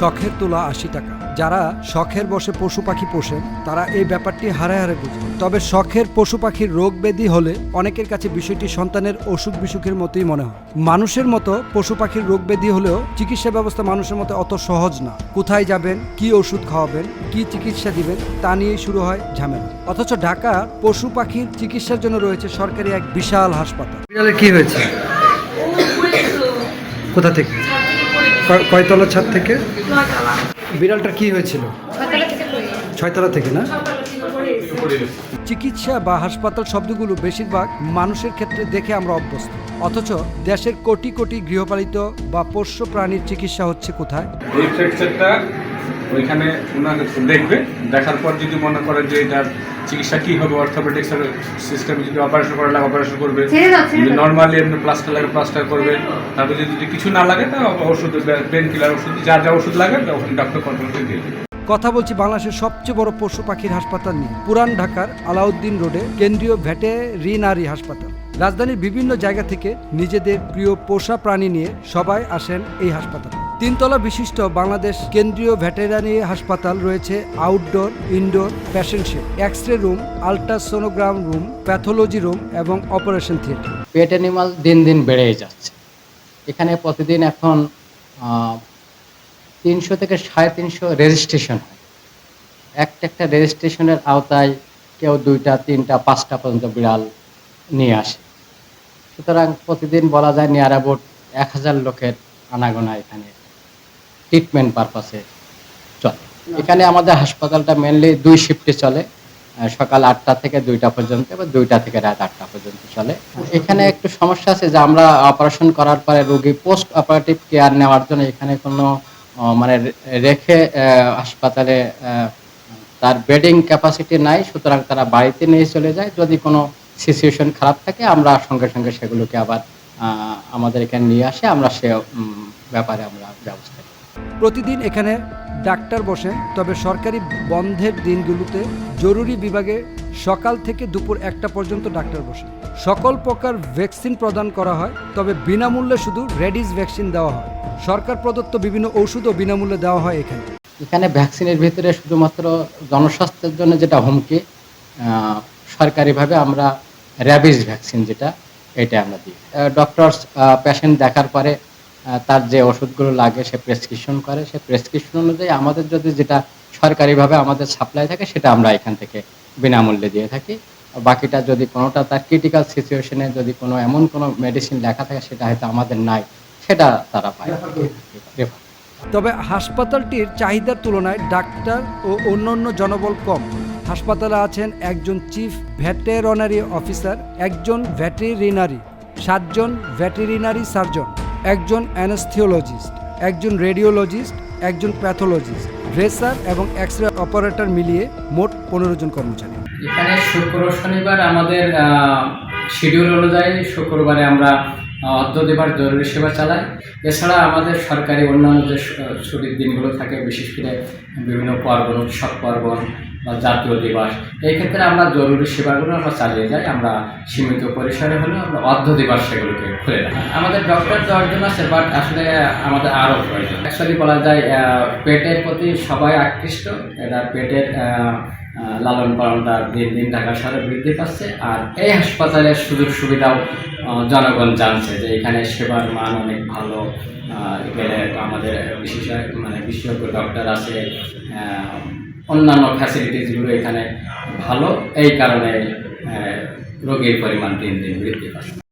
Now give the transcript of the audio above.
শখের তোলা আশি টাকা। যারা শখের বসে পশু পাখি পোষেন, তারা এই ব্যাপারটি হারে হারে বুঝে তবে শখের পশু পাখির রোগ ব্যাধি হলে অনেকের কাছে বিষয়টি সন্তানের অসুখ বিসুখের মতোই মনে হয়। মানুষের মতো পশু পাখির রোগ ব্যাধি হলেও চিকিৎসা ব্যবস্থা মানুষের মতো অত সহজ না। কোথায় যাবেন, কি ওষুধ খাওয়াবেন, কি চিকিৎসা দিবেন, তা নিয়েই শুরু হয় ঝামেলা। অথচ ঢাকার পশু পাখির চিকিৎসার জন্য রয়েছে সরকারি এক বিশাল হাসপাতাল। কি হয়েছে? কোথা থেকে? কয়- কয়তলা ছাদ থেকে? বিড়ালটা কি হয়েছিল? ছয়তলা থেকে না? চিকিৎসা বা হাসপাতাল শব্দগুলো বেশিরভাগ মানুষের ক্ষেত্রে দেখে আমরা অভ্যস্ত। অথচ দেশের কোটি কোটি গৃহপালিত বা পোষ্য প্রাণীর চিকিৎসা হচ্ছে কোথায়? ওইখানে ওনার দেখবে দেখার পর যদি মনে করে যে এটার চিকিৎসা কি হবে অর্থোপেডিক্স সিস্টেমে যদি অপারেশন করা লাগে অপারেশন করবে। যদি নর্মালি এমনি প্লাস্টার লাগে প্লাস্টার করবে। তারপরে যদি কিছু না লাগে তা ওষুধ পেন কিলার ওষুধ যা যা ওষুধ লাগে তখন ডক্টর কন্ট্রোল করে দিয়ে দেবে। কথা বলছি বাংলাদেশের সবচেয়ে বড় পশু পাখির হাসপাতাল নিয়ে। পুরান ঢাকার আলাউদ্দিন রোডে কেন্দ্রীয় ভেটেরিনারি হাসপাতাল। রাজধানীর বিভিন্ন জায়গা থেকে নিজেদের প্রিয় পোষা প্রাণী নিয়ে সবাই আসেন এই হাসপাতালে। তিনতলা বিশিষ্ট বাংলাদেশ কেন্দ্রীয় ভেটেরিনারি হাসপাতাল রয়েছে outdoor, indoor patient shed X ray room, ultrasonogram room, pathology room এবং অপারেশন থিয়েটার। পেট অ্যানিমাল দিন দিন বেড়েই যাচ্ছে। এখানে প্রতিদিন এখন তিনশো থেকে সাড়ে তিনশো রেজিস্ট্রেশন হয়। একটা একটা রেজিস্ট্রেশনের আওতায় কেউ দুইটা, তিনটা, পাঁচটা পর্যন্ত বিড়াল নিয়ে আসে। সুতরাং প্রতিদিন বলা যায় নিয়ার অ্যাবাউট এক হাজার লোকের আনাগোনা এখানে। ট্রিটমেন্ট পারপাসে চলে। এখানে আমাদের হাসপাতালটা মেনলি দুই শিফটে চলে। সকাল আটটা থেকে দুইটা পর্যন্ত এবং দুইটা থেকে রাত আটটা পর্যন্ত চলে। এখানে একটু সমস্যা আছে যে আমরা অপারেশন করার পরে রোগী পোস্ট অপারেটিভ কেয়ার নেওয়ার জন্য এখানে কোনো মানে রেখে হাসপাতালে তার বেডিং ক্যাপাসিটি নাই সুতরাং তারা বাড়িতে নিয়ে চলে যায়। যদি কোনো সিচুয়েশন খারাপ থাকে আমরা সঙ্গে সঙ্গে সেগুলোকে আবার আমাদের এখানে নিয়ে আসে। আমরা সে ব্যাপারে আমরা ব্যবস্থা প্রতিদিন এখানে ডাক্তার বসেন, তবে সরকারি বন্ধের দিনগুলোতে জরুরি বিভাগে সকাল থেকে দুপুর একটা পর্যন্ত ডাক্তার বসেন। সকল প্রকার ভ্যাকসিন প্রদান করা হয়, তবে বিনামূল্যে শুধু রেডিস ভ্যাকসিন দেওয়া হয়। সরকার প্রদত্ত বিভিন্ন ওষুধও বিনামূল্যে দেওয়া হয় এখানে। এখানে ভ্যাকসিনের ভিতরে শুধুমাত্র জনস্বাস্থ্যের জন্য যেটা হুমকি সরকারিভাবে আমরা র্যাবিস ভ্যাকসিন যেটা এটা আমরা দিই। ডক্টর পেশেন্ট দেখার পরে তার যে ওষুধগুলো লাগে, সে প্রেসক্রিপশন করে। সে প্রেসক্রিপশন অনুযায়ী আমাদের যদি যেটা সরকারিভাবে আমাদের সাপ্লাই থাকে, সেটা আমরা এখান থেকে বিনামূল্যে দিয়ে থাকি। বাকিটা যদি কোনোটা তার ক্রিটিক্যাল সিচুয়েশনে যদি কোনো এমন কোনো মেডিসিন লেখা থাকে, সেটা হয়তো আমাদের নাই, সেটা তারা পায়। তবে হাসপাতালটির চাহিদার তুলনায় ডাক্তার ও অন্যান্য জনবল কম। হাসপাতালে আছেন একজন চিফ ভেটেরিনারি অফিসার একজন ভেটেরিনারি সাতজন ভেটেরিনারি সার্জন একজন অ্যানেস্থিওলজিস্ট, একজন রেডিওলজিস্ট, একজন প্যাথোলজিস্ট, ড্রেসার এবং এক্স রে অপারেটর মিলিয়ে মোট পনেরো জন কর্মচারী। এখানে শুক্র শনিবার আমাদের শিডিউল অনুযায়ী শুক্রবারে আমরা অর্ধ দেবার জরুরি সেবা চালায়। এছাড়া আমাদের সরকারি অন্যান্য যে ছুটির দিনগুলো থাকে, বিশেষ করে বিভিন্ন পার্বণ, উৎসব পার্বণ বা জাতীয় দিবস, এই ক্ষেত্রে আমরা জরুরি সেবাগুলো আমরা চালিয়ে যাই। আমরা সীমিত পরিসরে হলেও আমরা অর্ধ দিবস সেগুলোকে খুলে রাখি। আমাদের ডক্টর দশজন আছে বাট আসলে আমাদের আরও প্রয়োজন। অ্যাকচুয়ালি বলা যায় পেটের প্রতি সবাই আকৃষ্ট। এটা পেটের লালন পালনটা দিন দিন ঢাকা শহরে বৃদ্ধি পাচ্ছে। আর এই হাসপাতালের সুযোগ সুবিধাও জনগণ জানছে যে এখানে সেবার মান অনেক ভালো। এখানে আমাদের বিশেষজ্ঞ মানে বিশেষজ্ঞ ডক্টর আছে অন্যান্য ফ্যাসিলিটিসগুলো এখানে ভালো। এই কারণে রোগীর পরিমাণ দিন দিন বৃদ্ধি পাচ্ছে।